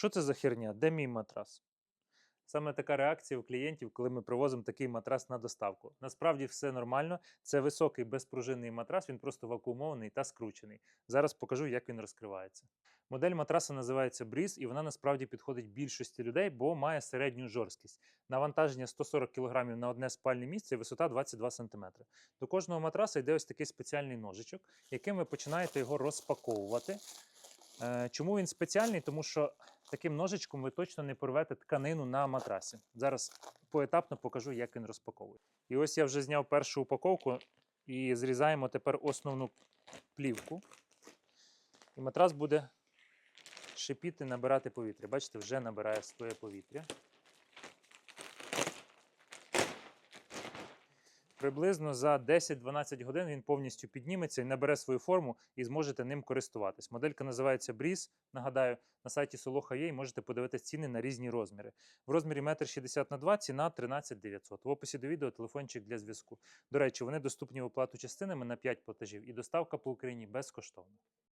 Що це за херня? Де мій матрас? Саме така реакція у клієнтів, коли ми привозимо такий матрас на доставку. Насправді все нормально. Це високий безпружинний матрас, він просто вакуумований та скручений. Зараз покажу, як він розкривається. Модель матраса називається Breeze, і вона насправді підходить більшості людей, бо має середню жорсткість. Навантаження 140 кг на одне спальне місце і висота 22 см. До кожного матраса йде ось такий спеціальний ножичок, яким ви починаєте його розпаковувати. Е, Чому він спеціальний? Тому що таким ножичком ви точно не порвете тканину на матрасі. Зараз поетапно покажу, як він розпаковує. І ось я вже зняв першу упаковку і зрізаємо тепер основну плівку. І матрас буде шипіти, набирати повітря. Бачите, вже набирає своє повітря. Приблизно за 10-12 годин він повністю підніметься і набере свою форму і зможете ним користуватись. Моделька називається Бріз. Нагадаю, на сайті Солоха є можете подивитися ціни на різні розміри. В розмірі 1,60 на 2 ціна 13 900. В описі до відео телефончик для зв'язку. До речі, вони доступні в оплату частинами на 5 платежів і доставка по Україні безкоштовна.